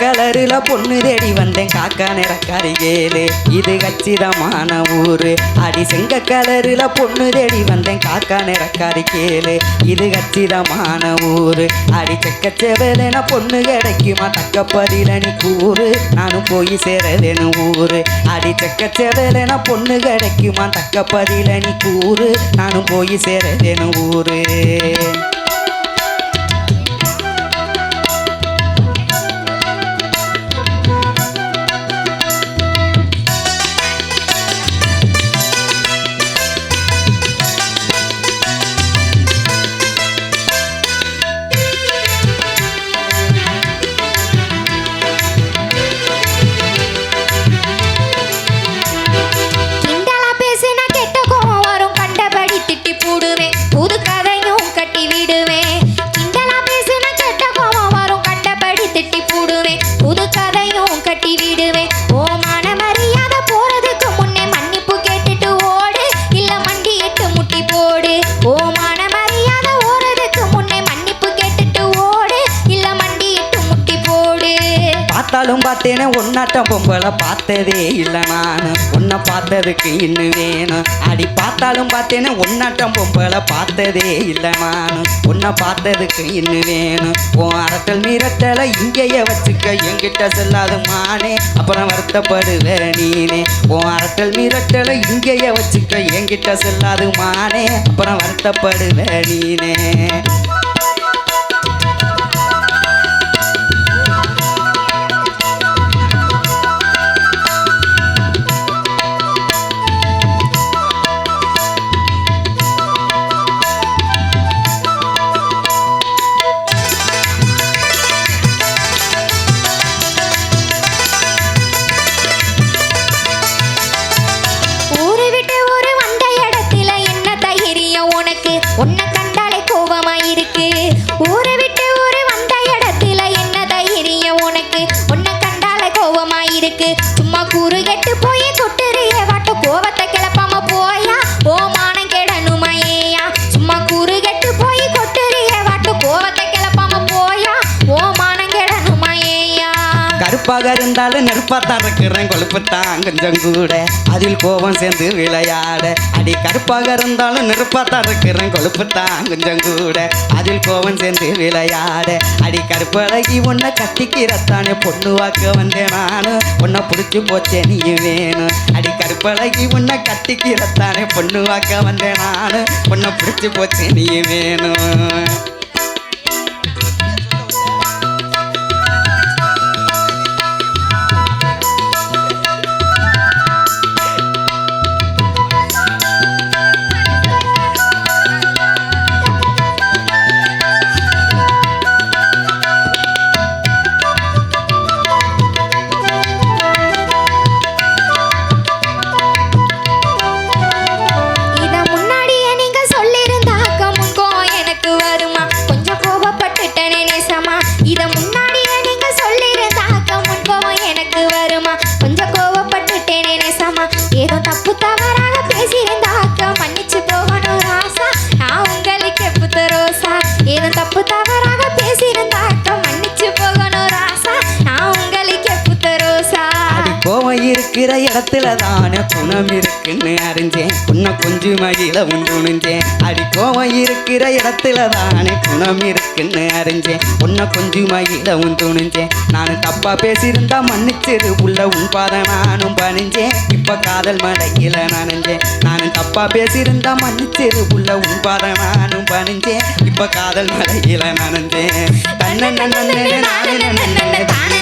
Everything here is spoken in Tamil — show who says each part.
Speaker 1: கலருல பொண்ணு தேடி வந்தேன். காக்கா நிறக்காரி கேளு இது கச்சிதமான ஊரு. அடி செங்க கலருல பொண்ணு தேடி வந்தேன். காக்கா நிறக்காரி கேளு இது கச்சிதமான ஊரு. அடி செக்க செவலன பொண்ணு கிடைக்குமா? தக்க நீ கூறு. நானும் போய் சேரவேணும் ஊரு அடி செக்க செவலன பொண்ணு கிடைக்குமா? தக்க நீ கூறு. நானும் போய் சேரவேணும் ஊரு பார்த்தாலும் பார்த்தேனே ஒன்னாட்டம் பொம்பளை பார்த்ததே இல்லை நான். உன்னை பார்த்ததுக்கு இன்னும் வேணும். அடி பார்த்தாலும் பார்த்தேனே ஒன்னாட்டம் பொம்பளை பார்த்ததே இல்லை நான். உன்னை பார்த்ததுக்கு இன்னும் வேணும். உன் அரட்டல் மீறத்தலை இங்கேயே வச்சுக்க என்கிட்ட செல்லாது மானே அப்புறம் வருத்தப்படுவ நீனே. உன் அரட்டல் மீறட்டலை இங்கேயே வச்சுக்க என்கிட்ட செல்லாது மானே அப்புறம் வருத்தப்படுவ நீனே. கருப்பாக இருந்தாலும் நெருப்பாத்தான் இருக்கிறேன். கொழுப்புத்தான் கொஞ்சம் கூட. அதில் கோபம் சேர்ந்து விளையாட. அடி கருப்பாக இருந்தாலும் நெருப்பாத்தான் இருக்கிறேன். கொழுப்புத்தான் கொஞ்சம் கூட. அதில் கோபம் சேர்ந்து விளையாட. அடி கருப்பழகி உன்னை கத்திக்கிறத்தானே பொண்ணு வாக்க வந்தேன் நானும் உன்னை பிடிச்சி போச்சே நீ வேணும் அடி கருப்பழகி உன்னை கத்திக்கிறத்தானே பொண்ணு வாக்க வந்தேன் நானும் உன்னை பிடிச்சி போச்சே நீ வேணும் கோவம் இருக்கிற இடத்துல தானே குணம் இருக்குன்னு அறிஞ்சேன் உன்னை கொஞ்சம் மகிழ உண்டுணிஞ்சேன் அடி கோவம் இருக்கிற இடத்துல தானே குணம் இருக்குன்னு அறிஞ்சேன் உன்னை கொஞ்சம் மகிழ உண்டுணிஞ்சேன் நான் தப்பா பேசியிருந்தா மன்னிச்சிரு உள்ள உன் பாத நானும் பணிஞ்சேன் இப்ப காதல் மடையில நனைஞ்சேன் நான் தப்பா பேசியிருந்தா மன்னிச்சிரு உள்ள உன் பாத நானும் பணிஞ்சேன் இப்ப காதல் மடையில நனைஞ்சேன் தன்ன நானே நானே